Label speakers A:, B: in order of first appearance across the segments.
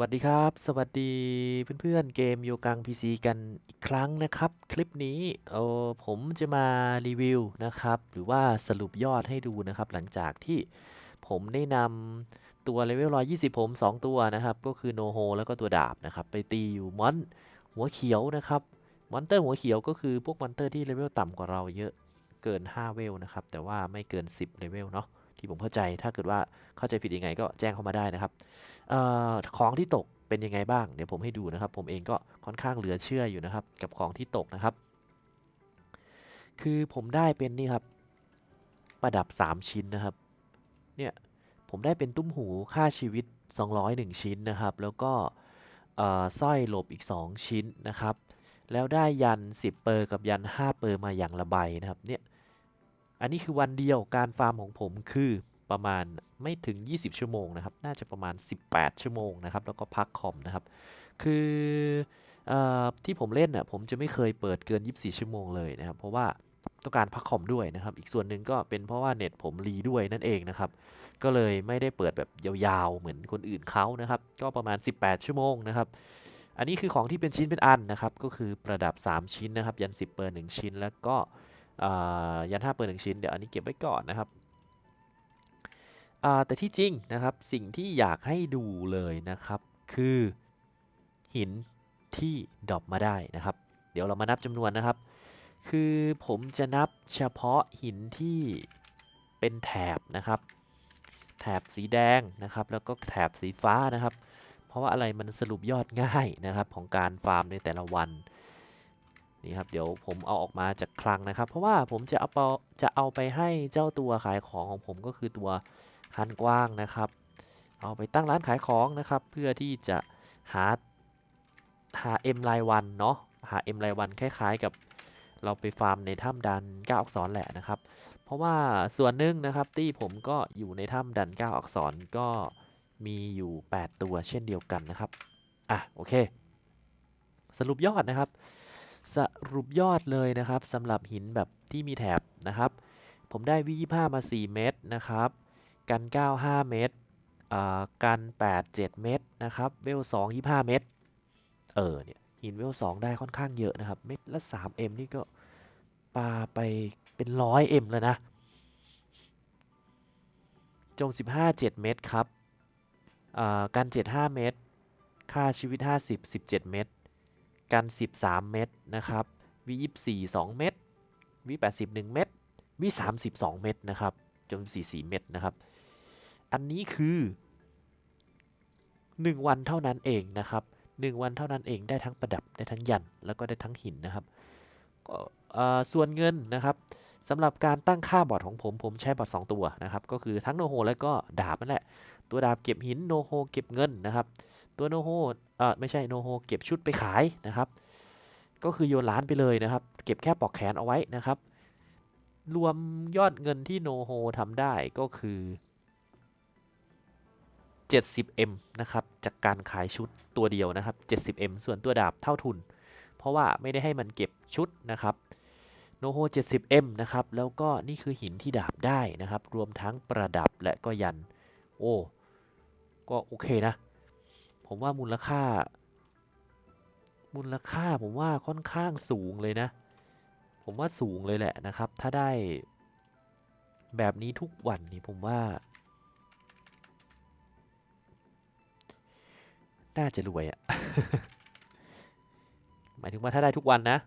A: วัสดีครับ สวัสดีเพื่อนๆเกมโยกัง PC กันอีกครั้งนะครับ คลิปนี้เออผมจะมารีวิวนะครับ หรือว่าสรุปยอดให้ดูนะครับ หลังจากที่ผมได้นำตัวเลเวล120 ผม 2 ตัวนะครับ ก็คือโนโฮแล้วก็ตัวดาบนะครับ ไปตีอยู่มอนหัวเขียวนะครับ มอนเตอร์หัวเขียวก็คือพวกมอนเตอร์ที่เลเวลต่ำกว่าเราเยอะเกิน 5 เวลนะครับ แต่ว่าไม่เกิน 10 เลเวลเนาะ ที่ผมเข้าใจ ถ้าเกิดว่าเข้าใจผิดยังไงก็แจ้งเข้ามาได้นะครับออของที่ตกเป็นยังไงบ้าง เดี๋ยวผมให้ดูนะครับ ผมเองก็ค่อนข้างเหลือเชื่ออยู่นะครับ กับของที่ตกนะครับ คือผมได้เป็นนี่ครับ ประดับ 3 ชิ้นนะครับ เนี่ยผมได้เป็นตุ้มหูค่าชีวิต 201 ชิ้นนะครับ แล้วก็สร้อยหลบอีก 2 ชิ้นนะครับ แล้วได้ยัน 10 เปอร์กับยัน 5 เปอร์มาอย่างละใบนะครับ เนี่ย อันนี้คือวันเดียวการฟาร์มของผมคือประมาณไม่ถึง 20 ชั่วโมงนะครับ น่าจะประมาณ 18 ชั่วโมงนะครับ แล้วก็พักคอมนะครับ คืออที่ผมเล่นน่ะผมจะไม่เคยเปิดเกิน 24 ชั่วโมงเลยนะครับ เพราะว่าต้องการพักคอมด้วยนะครับ อีกส่วนหนึ่งก็เป็นเพราะว่าเน็ตผมรีด้วยนั่นเองนะครับ ก็เลยไม่ได้เปิดแบบยาวๆเหมือนคนอื่นเขานะครับ ก็ประมาณ 18 ชั่วโมงนะครับ อันนี้คือของที่เป็นชิ้นเป็นอันนะครับ ก็คือประดับ 3 ชิ้นนะครับ ยัน 10 เปอร์1ชิ้น แล้วก็ ยัน5เปอร์1ชิ้น เดี๋ยวอันนี้เก็บไว้ก่อนนะครับแต่ที่จริงนะครับสิ่งที่อยากให้ดูเลยนะครับ คือหินที่ดรอปมาได้นะครับ เดี๋ยวเรามานับจำนวนนะครับ คือผมจะนับเฉพาะหินที่เป็นแถบนะครับ แถบสีแดงนะครับ แล้วก็แถบสีฟ้านะครับ เพราะว่าอะไรมันสรุปยอดง่ายนะครับ ของการฟาร์มในแต่ละวัน นี่ครับเดี๋ยวผมเอาออกมาจากคลังนะครับ เพราะว่าผมจะเอาปจะเอาไปให้เจ้าตัวขายของของผมก็คือตัวฮันกว้างนะครับ เอาไปตั้งร้านขายของนะครับ เพื่อที่จะหาหา M รายวันเนาะหา M รายวันคล้ายๆกับเราไปฟาร์มในถ้ำดัน9อักษรแหละนะครับ เพราะว่าส่วนหนึ่งนะครับที่ผมก็อยู่ในถ้ำดัน9อักษรก็มีอยู่ 8 ตัวเช่นเดียวกันนะครับ อะ โอเค สรุปยอดนะครับ สรุปยอดเลยนะครับสำหรับหินแบบที่มีแถบนะครับ ผมได้วิ25มา 4 เม็ดนะครับ กัน 9 5 เมตรอ่ากัน 8 7 เมตรนะครับ เวล 2 25 เมตร เออเนี่ยหินเวล 2 ได้ค่อนข้างเยอะนะครับ เม็ดละ 3M นี่ก็ปาไปเป็น 100M แล้วนะจง 15 7 เมตรครับอ่ากัน 75 เมตร ค่าชีวิต 50 17 เมตร กัน 13 เมตรนะครับวิ24 2 เมตรวิ80 1 เมตรวิ32เมตรนะครับจน44 เมตรนะครับ อันนี้คือ 1 วันเท่านั้นเองนะครับ 1 วันเท่านั้นเองได้ทั้งประดับได้ทั้งยันแล้วก็ได้ทั้งหินนะครับก็ส่วนเงินนะครับสำหรับการตั้งค่าบอทของผมผมใช้บอท2ตัวนะครับ ก็คือทั้งโนโฮและก็ดาบนั่นแหละ ตัวดาบเก็บหินโนโฮเก็บเงินนะครับ ตัวโนโฮเออไม่ใช่โนโฮเก็บชุดไปขายนะครับ ก็คือโยนร้านไปเลยนะครับ เก็บแค่ปลอกแขนเอาไว้นะครับ รวมยอดเงินที่โนโฮทำได้ก็คือ 70M นะครับจากการขายชุดตัวเดียวนะครับ 70M ส่วนตัวดาบเท่าทุน เพราะว่าไม่ได้ให้มันเก็บชุดนะครับโนโฮ 70M นะครับ แล้วก็นี่คือหินที่ดาบได้นะครับ รวมทั้งประดับและก็ยัน โอ้ ก็โอเคนะ ผมว่ามูลค่า มูลค่าผมว่าค่อนข้างสูงเลยนะ ผมว่าสูงเลยแหละนะครับ ถ้าได้ แบบนี้ทุกวันนี่ผมว่า น่าจะรวยอะหมายถึงว่าถ้าได้ทุกวันนะ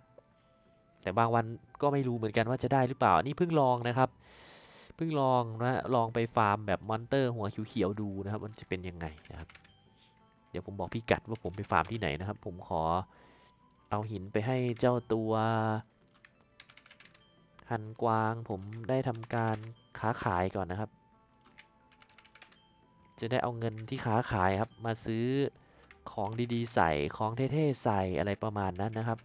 A: แต่บางวันก็ไม่รู้เหมือนกันว่าจะได้หรือเปล่า นี่เพิ่งลองนะครับ เพิ่งลองนะ ลองไปฟาร์มแบบมอนเตอร์หัวเขียวๆดูนะครับ มันจะเป็นยังไงนะครับ เดี๋ยวผมบอกพี่กัดว่าผมไปฟาร์มที่ไหนนะครับ ผมขอเอาหินไปให้เจ้าตัวหันกวางผมได้ทำการค้าขายก่อนนะครับ จะได้เอาเงินที่ค้าขายครับมาซื้อของดีๆ ใส่ของเท่ๆใส่อะไรประมาณนั้นนะครับ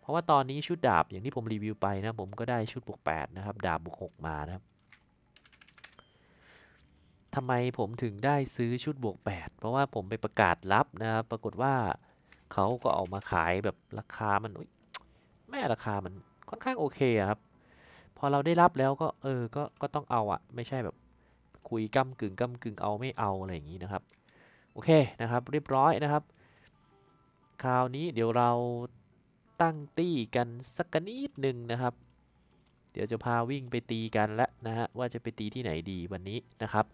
A: เพราะว่าตอนนี้ชุดดาบอย่างที่ผมรีวิวไปนะผมก็ได้ชุดบวก8นะครับดาบบวก6มานะครับ ทำไมผมถึงได้ซื้อชุดบวก 8 เพราะว่าผมไปประกาศรับนะครับ ปรากฏว่าเขาก็เอามาขายแบบราคามันแม่ราคามันค่อนข้างโอเคครับ พอเราได้รับแล้วก็เออ ก็ก็ต้องเอาอะไม่ใช่แบบคุยก้ำกึ่งก้ำกึ่งเอาไม่เอาอะไรอย่างนี้นะครับ โอเคนะครับ เรียบร้อยนะครับ คราวนี้เดี๋ยวเราตั้งตี้กันสักกนิดหนึ่งนะครับ เดี๋ยวจะพาวิ่งไปตีกันแล้ว นะฮะว่าจะไปตีที่ไหนดีวันนี้นะครับ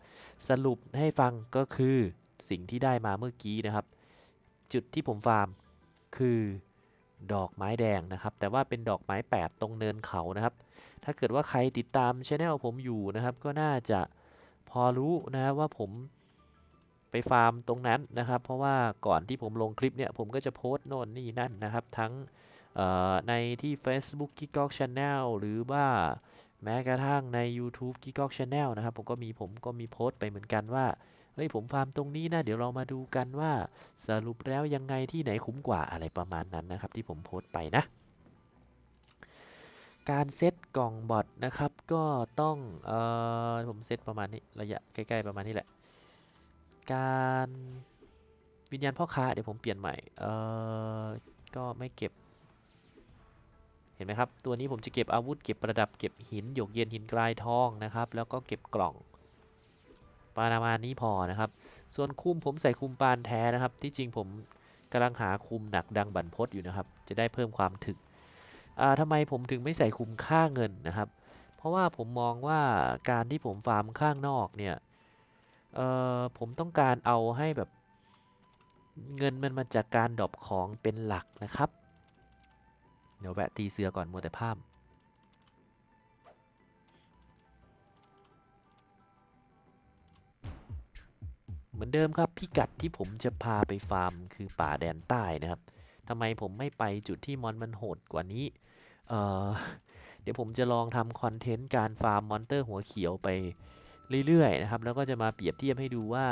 A: สรุปให้ฟังก็คือสิ่งที่ได้มาเมื่อกี้นะครับ จุดที่ผมฟาร์มคือดอกไม้แดงนะครับ แต่ว่าเป็นดอกไม้ 8 ตรงเนินเขานะครับ ถ้าเกิดว่าใครติดตามช anel ผมอยู่นะครับ ก็น่าจะพอรู้นะครับว่าผมไปฟาร์มตรงนั้นนะครับ เพราะว่าก่อนที่ผมลงคลิปเนี่ย ผมก็จะโพสต์โน่นนี่นั่นนะครับ ทั้งในที่ Facebook g i g o g Channel หรือว่า แม้กระทั่งใน YouTube g i g o g Channel นะครับ ผมก็มีผมก็มีโพสต์ไปเหมือนกันว่า เฮ้ยผมฟาร์มตรงนี้นะ เดี๋ยวเรามาดูกันว่าสรุปแล้วยังไงที่ไหนคุ้มกว่าอะไรประมาณนั้นนะครับ ที่ผมโพสต์ไปนะ การเซตกล่องบอทนะครับ ก็ต้องเอ่อผมเซตประมาณนี้ระยะใกล้ๆประมาณนี้แหละ การวิญญาณพ่อค้าเดี๋ยวผมเปลี่ยนใหม่เอ่อก็ไม่เก็บ เห็นไหมครับ ตัวนี้ผมจะเก็บอาวุธเก็บประดับเก็บหินหยกเย็นหินกลายทองนะครับ แล้วก็เก็บกล่องประมาณนี้พอนะครับ ส่วนคุมผมใส่คุมปานแท้นะครับ ที่จริงผมกำลังหาคุมหนักดังบันพศอยู่นะครับ จะได้เพิ่มความถึกอ่าทำไมผมถึงไม่ใส่คุมค่าเงินนะครับ เพราะว่าผมมองว่าการที่ผมฟาร์มข้างนอกเนี่ยเอ่อผมต้องการเอาให้แบบเงินมันมาจากการดรอปของเป็นหลักนะครับ เดี๋ยวแวะตีเสือก่อนมัวแต่ภาพเหมือนเดิมครับพิกัดที่ผมจะพาไปฟาร์มคือป่าแดนใต้นะครับทำไมผมไม่ไปจุดที่มอนมันโหดกว่านี้เเดี๋ยวผมจะลองทำคอนเทนต์การฟาร์มมอนเตอร์หัวเขียวไปเรื่อยๆนะครับแล้วก็จะมาเปรียบเทียบให้ดูว่า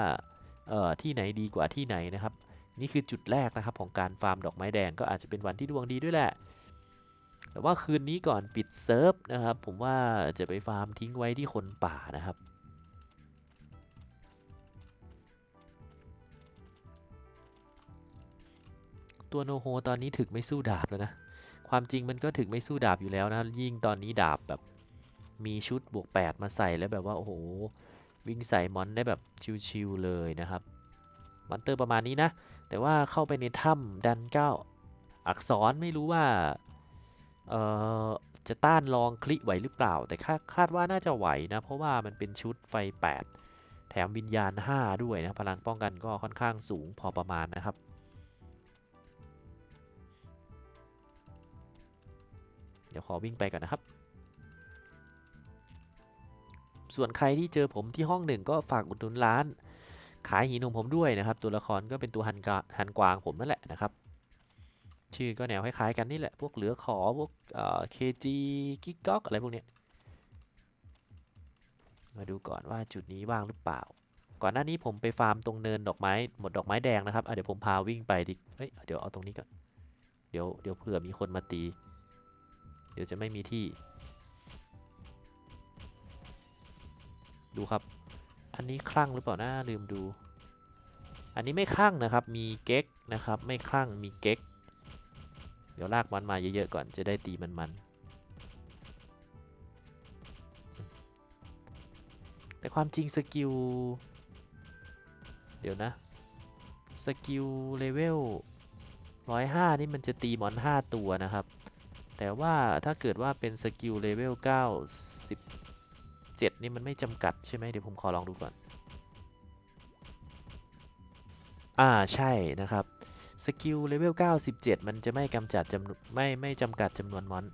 A: ที่ไหนดีกว่าที่ไหนนะครับ นี่คือจุดแรกนะครับของการฟาร์มดอกไม้แดงก็อาจจะเป็นวันที่ดวงดีด้วยแหละ แต่ว่าคืนนี้ก่อนปิดเซิร์ฟนะครับ ผมว่าจะไปฟาร์มทิ้งไว้ที่คนป่านะครับตัวโนโฮตอนนี้ถึกไม่สู้ดาบแล้วนะ ความจริงมันก็ถึกไม่สู้ดาบอยู่แล้วนะ ยิ่งตอนนี้ดาบแบบมีชุดบวก 8 มาใส่แล้วแบบว่า โอ้โห วิ่งใส่มอนได้แบบชิวๆเลยนะครับ มอนเตอร์ประมาณนี้นะ แต่ว่าเข้าไปในถ้ำดันเก้าอักษรไม่รู้ว่า เอ่อจะต้านรองคลิไหวหรือเปล่า แต่คาดคาดว่าน่าจะไหวนะ เพราะว่ามันเป็นชุดไฟ 8 แถมวิญญาณ 5 ด้วยนะ พลังป้องกันก็ค่อนข้างสูงพอประมาณนะครับ เดี๋ยวขอวิ่งไปก่อนนะครับ ส่วนใครที่เจอผมที่ห้องหนึ่งก็ฝากอุดหนุนร้าน ขายหินของผมด้วยนะครับ ตัวละครก็เป็นตัวฮันกวางผมนั่นแหละนะครับ ชื่อก็แนวคล้ายๆกันนี่แหละ พวกเหลือขอพวกเอ่อ KG กิกก๊อกอะไรพวกเนี้ย มาดูก่อนว่าจุดนี้ว่างหรือเปล่า ก่อนหน้านี้ผมไปฟาร์มตรงเนินดอกไม้หมดดอกไม้แดงนะครับเดี๋ยวผมพาวิ่งไปดิเอ้ยเดี๋ยวเอาตรงนี้ก่อน เดี๋ยวเดี๋ยวเผื่อมีคนมาตี เดี๋ยวจะไม่มีที่ ดูครับ อันนี้คลั่งหรือเปล่านะลืมดู อันนี้ไม่คลั่งนะครับ มีเก๊กนะครับ ไม่คลั่งมีเก๊ก เดี๋ยวลากมันมาเยอะๆก่อนจะได้ตีมันๆแต่ความจริงสกิล เดี๋ยวนะ สกิลเลเวล105นี่มันจะตีมอน5ตัวนะครับ แต่ว่าถ้าเกิดว่าเป็นสกิลเลเวล97นี่มันไม่จำกัดใช่ไหมเดี๋ยวผมขอลองดูก่อน อ่าใช่นะครับ สกิลเลเวล97 มันจะไม่กำจัดจำนวนไม่ไม่จำกัดจำนวนมอน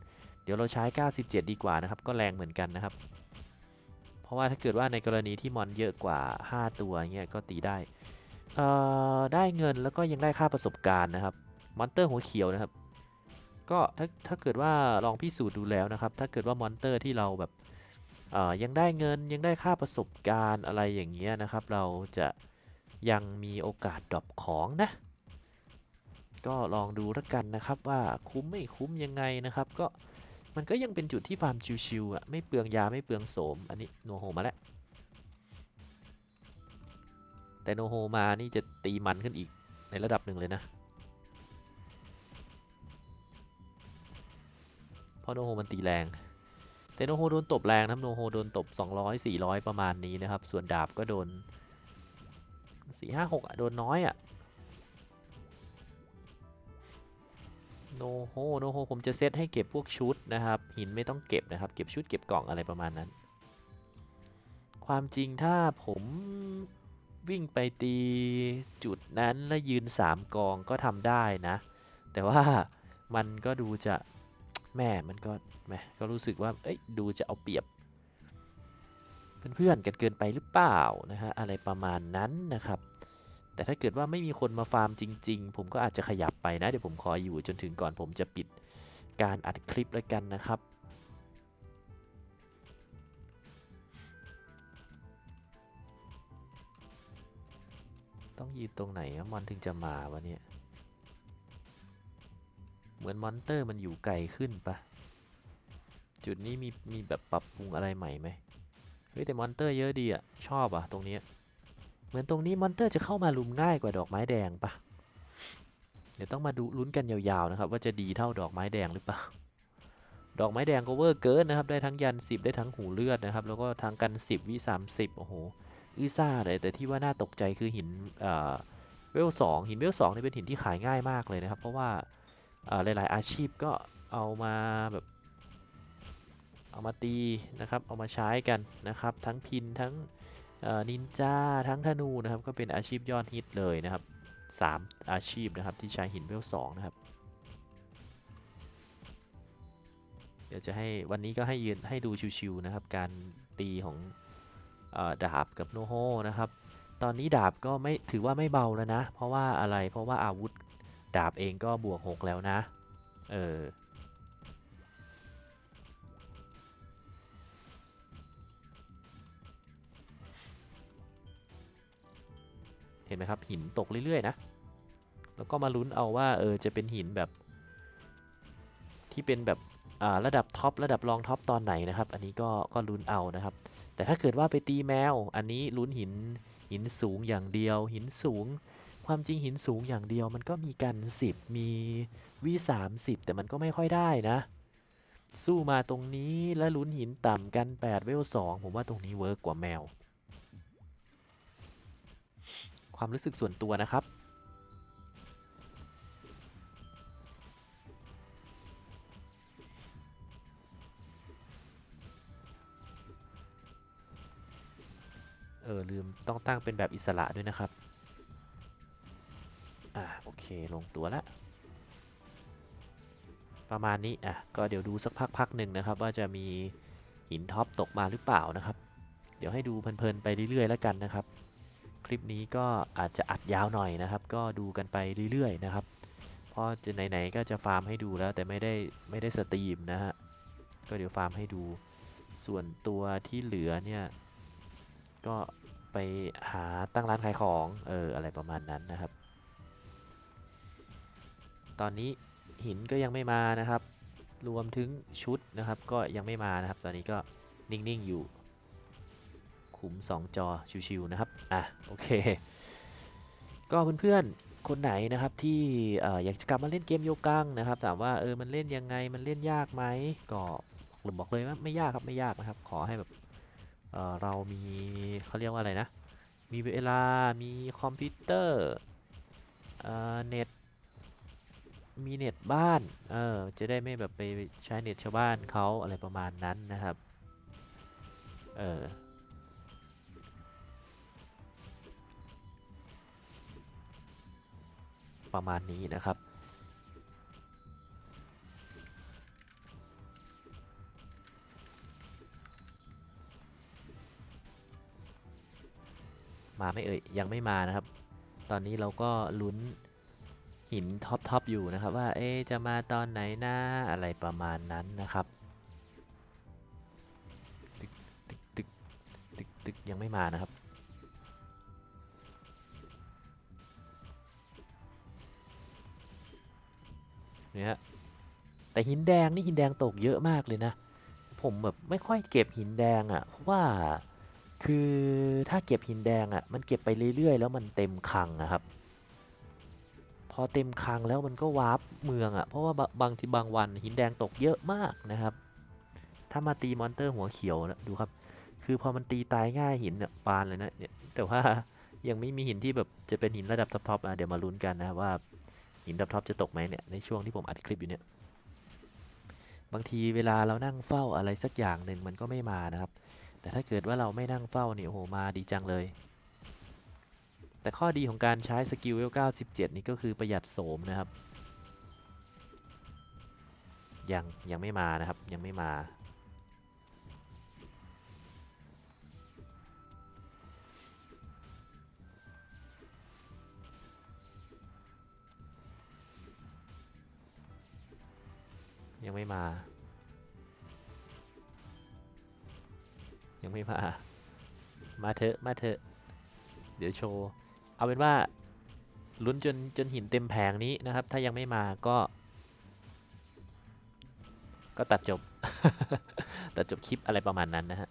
A: เดี๋ยวเราใช้ 97 ดีกว่านะครับ ก็แรงเหมือนกันนะครับ เพราะว่าถ้าเกิดว่าในกรณีที่มอนเยอะกว่า 5 ตัวเงี้ยก็ตีได้ เอ่อ ได้เงินแล้วก็ยังได้ค่าประสบการณ์นะครับ มอนเตอร์หัวเขียวนะครับ ก็ถ้าถ้าเกิดว่าลองพิสูจน์ดูแล้วนะครับ ถ้าเกิดว่ามอนเตอร์ที่เราแบบยังได้เงินยังได้ค่าประสบการณ์อะไรอย่างเงี้ยนะครับ เราจะยังมีโอกาสดรอปของนะ ก็ลองดูแล้วกันนะครับว่าคุ้มไม่คุ้มยังไงนะครับ ก็มันก็ยังเป็นจุดที่ฟาร์มชิวๆอะไม่เปลืองยาไม่เปลืองโสม อันนี้โนโฮมาแล้ว แต่โนโฮมานี่จะตีมันขึ้นอีกในระดับหนึ่งเลยนะเพราะโนโฮมันตีแรง แต่โนโฮโดนตบแรงนะโนโฮโดนตบ 200 400 ประมาณนี้นะครับ ส่วนดาบก็โดนสี่ห้าหกอะโดนน้อยอะ โนโฮโนโฮผมจะเซตให้เก็บพวกชุดนะครับ หินไม่ต้องเก็บนะครับ เก็บชุดเก็บกล่องอะไรประมาณนั้น ความจริงถ้าผมวิ่งไปตีจุดนั้นแล้วยืนสามกองก็ทำได้นะ แต่ว่ามันก็ดูจะแม่มันก็แม่ก็รู้สึกว่าเอ้ยดูจะเอาเปรียบ เพื่อนๆกันเกินไปหรือเปล่านะฮะอะไรประมาณนั้นนะครับ แต่ถ้าเกิดว่าไม่มีคนมาฟาร์มจริง ๆ ผมก็อาจจะขยับไปนะ เดี๋ยวผมขออยู่จนถึงก่อนผมจะปิดการอัดคลิปแล้วกันนะครับต้องยืนตรงไหนมอนถึงจะมาวะเนี่ย เหมือนมอนเตอร์มันอยู่ไกลขึ้นปะจุดนี้มีมีแบบปรับปรุงอะไรใหม่ไหมเฮ้ยแต่มอนเตอร์เยอะดีอะชอบอะตรงเนี้ย เหมือนตรงนี้มอนเตอร์จะเข้ามาลุมง่ายกว่าดอกไม้แดงปะเดี๋ยวต้องมาดูลุ้นกันยาวๆนะครับ ว่าจะดีเท่าดอกไม้แดงหรือเปล่า ดอกไม้แดงก็เวอร์เกินนะครับ ได้ทั้งยัน 10 ได้ทั้งหูเลือดนะครับ แล้วก็ทั้งกัน 10 วิ 30 โอ้โห อื้อซ่าเลยแต่ที่ว่าน่าตกใจคือหินเวลสองหินเวลสองนี่เป็นหินที่ขายง่ายมากเลยนะครับ เพราะว่าหลายๆอาชีพก็เอามาแบบเอามาตีนะครับ เอามาใช้กันนะครับ ทั้งพินทั้ง นินจาทั้งธนูนะครับก็เป็นอาชีพยอดฮิตเลยนะครับสามอาชีพนะครับที่ใช้หินเวลสองนะครับ เดี๋ยวจะให้วันนี้ก็ให้ยืนให้ดูชิวๆนะครับ การตีของอดาบกับโนโฮนะครับ ตอนนี้ดาบก็ไม่ถือว่าไม่เบาแล้วนะ เพราะว่าอะไรเพราะว่าอาวุธดาบเองก็บวก 6 แล้วนะ เออ เห็นไหมครับหินตกเรื่อยๆนะ แล้วก็มาลุ้นเอาว่าเออจะเป็นหินแบบ ที่เป็นแบบอ่าระดับท็อประดับรองท็อปตอนไหนนะครับ อันนี้ก็ก็ลุ้นเอานะครับ แต่ถ้าเกิดว่าไปตีแมว อันนี้ลุ้นหินหินสูงอย่างเดียว หินสูง ความจริงหินสูงอย่างเดียว มันก็มีกัน 10 มีวิ30แต่มันก็ไม่ค่อยได้นะ สู้มาตรงนี้แล้วลุ้นหินต่ำกัน8เวล2ผมว่าตรงนี้เวิร์กกว่าแมว ความรู้สึกส่วนตัวนะครับ เออ ลืมต้องตั้งเป็นแบบอิสระด้วยนะครับ อ่าโอเค ลงตัวแล้วประมาณนี้ อะ ก็เดี๋ยวดูสักพักพักหนึ่งนะครับ ว่าจะมีหินท็อปตกมาหรือเปล่านะครับ เดี๋ยวให้ดูเพลินๆไปเรื่อยๆแล้วกันนะครับ ลิปนี้ก็อาจจะอัดยาวหน่อยนะครับ ก็ดูกันไปเรื่อยๆนะครับ เพราะจะไหนๆก็จะฟาร์มให้ดูแล้วแต่ไม่ได้ไม่ได้สตรีมนะฮะ ก็เดี๋ยวฟาร์มให้ดู ส่วนตัวที่เหลือเนี่ย ก็ไปหาตั้งร้านขายของ เอออะไรประมาณนั้นนะครับ ตอนนี้หินก็ยังไม่มานะครับ รวมถึงชุดนะครับ ก็ยังไม่มานะครับ ตอนนี้ก็นิ่งๆอยู่ ขุม 2 จอชิวๆนะครับ อะโอเค ก็เพื่อนๆ คนไหนนะครับที่ออยากจะกลับมาเล่นเกมโยกังนะครับ ถามว่าเออมันเล่นยังไงมันเล่นยากไหมก็บอกเลยว่าไม่ยากครับไม่ยากนะครับ ขอให้แบบเออเรามีเขาเรียกว่าอะไรนะ มีเวลา มีคอมพิวเตอร์เอ่อเน็ตมีเน็ตบ้าน เออ จะได้ไม่แบบไปใช้เน็ตชาวบ้านเขาอะไรประมาณนั้นนะครับ เออ ประมาณนี้นะครับ มาไม่เอ่ยยังไม่มานะครับ ตอนนี้เราก็ลุ้นหินท็อปทอปอยู่นะครับว่าเอ๊จะมาตอนไหนนะอะไรประมาณนั้นนะครับตึกตึกตึกตึกยังไม่มานะครับ นี่ฮะแต่หินแดงนี่หินแดงตกเยอะมากเลยนะ ผมแบบไม่ค่อยเก็บหินแดงอะ่ะเพราะว่าคือถ้าเก็บหินแดงอะ่ะมันเก็บไปเรื่อยๆ แล้วมันเต็มคังนะครับ พอเต็มคังแล้วมันก็วาร์ปเมืองอะ่ะเพราะว่าบบางทีบางวันหินแดงตกเยอะมากนะครับ ถ้ามาตีมอนเตอร์หัวเขียวนะดูครับ คือพอมันตีตายง่ายหินเนี่ยปานเลยนะเนี่ยแต่ว่ายังไม่มีหินที่แบบจะเป็นหินระดับท็อปๆอะเดี๋ยวมาลุ้นกันนะว่า หินท็อปจะตกไหมเนี่ยในช่วงที่ผมอัดคลิปอยู่เนี่ยบางทีเวลาเรานั่งเฝ้าอะไรสักอย่างหนึ่งมันก็ไม่มานะครับ แต่ถ้าเกิดว่าเราไม่นั่งเฝ้าเนี่ยโอ้โหมาดีจังเลย แต่ข้อดีของการใช้สกิลเวล97 นี่ก็คือประหยัดโสมนะครับ ยังยังไม่มานะครับยังไม่มา ไม่มา มาเถอะ มาเถอะ เดี๋ยวโชว์ เอาเป็นว่าลุ้นจนจนหินเต็มแผงนี้นะครับ ถ้ายังไม่มาก็ ก็ตัดจบ ตัดจบคลิปอะไรประมาณนั้นนะฮะ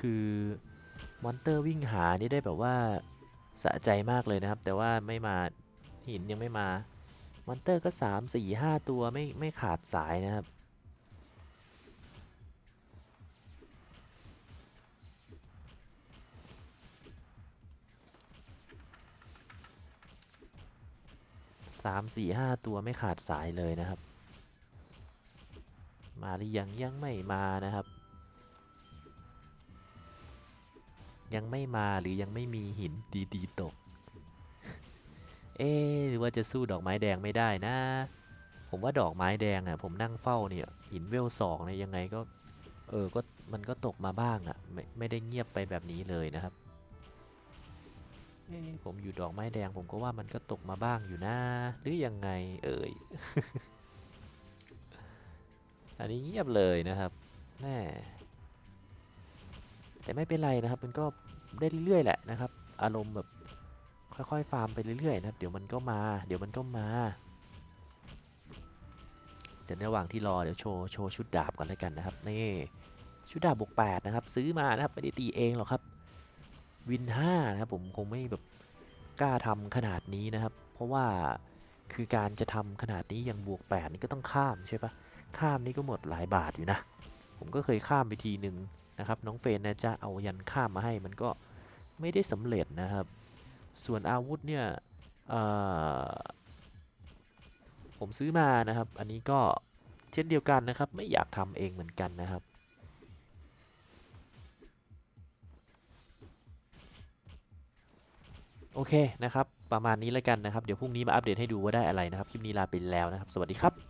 A: คือมอนเตอร์วิ่งหานี่ได้แบบว่าสะใจมากเลยนะครับ แต่ว่าไม่มาหินยังไม่มามอนเตอร์ก็3 4 5ตัวไม่ไม่ขาดสายนะครับ สามสี่ห้าตัวไม่ขาดสายเลยนะครับ มาหรือยังยังไม่มานะครับ ยังไม่มาหรือยังไม่มีหินดีๆตก เอ๊ะหรือว่าจะสู้ดอกไม้แดงไม่ได้นะ ผมว่าดอกไม้แดงอะ ผมนั่งเฝ้าเนี่ย หินเวลสองเนี่ยยังไงก็ เออก็มันก็ตกมาบ้างอะ ไม่ไม่ได้เงียบไปแบบนี้เลยนะครับเอ๊ะผมอยู่ดอกไม้แดงผมก็ว่ามันก็ตกมาบ้างอยู่นะ หรือยังไงเอ่ย อันนี้เงียบเลยนะครับแม่ แต่ไม่เป็นไรนะครับ มันก็ได้เรื่อยๆแหละนะครับ อารมณ์แบบค่อยๆฟาร์มไปเรื่อยๆนะครับ เดี๋ยวมันก็มา เดี๋ยวมันก็มาเดี๋ยวในระหว่างที่รอเดี๋ยวโชว์โชว์ชุดดาบก่อนแล้วกันนะครับนี่ชุดดาบบวก8นะครับ ซื้อมานะครับไม่ได้ตีเองหรอกครับวิน5นะครับผมคงไม่แบบกล้าทำขนาดนี้นะครับ เพราะว่าคือการจะทำขนาดนี้อย่างบวก8นี่ก็ต้องข้ามใช่ปะข้ามนี่ก็หมดหลายบาทอยู่นะ ผมก็เคยข้ามไปทีหนึ่ง นะครับน้องเฟนนะจะเอายันข้ามมาให้มันก็ไม่ได้สำเร็จนะครับ ส่วนอาวุธเนี่ยผมซื้อมานะครับ อันนี้ก็เช่นเดียวกันนะครับ ไม่อยากทำเองเหมือนกันนะครับโอเคนะครับ ประมาณนี้แล้วกันนะครับ เดี๋ยวพรุ่งนี้มาอัปเดตให้ดูว่าได้อะไรนะครับ คลิปนี้ลาไปแล้วนะครับ สวัสดีครับ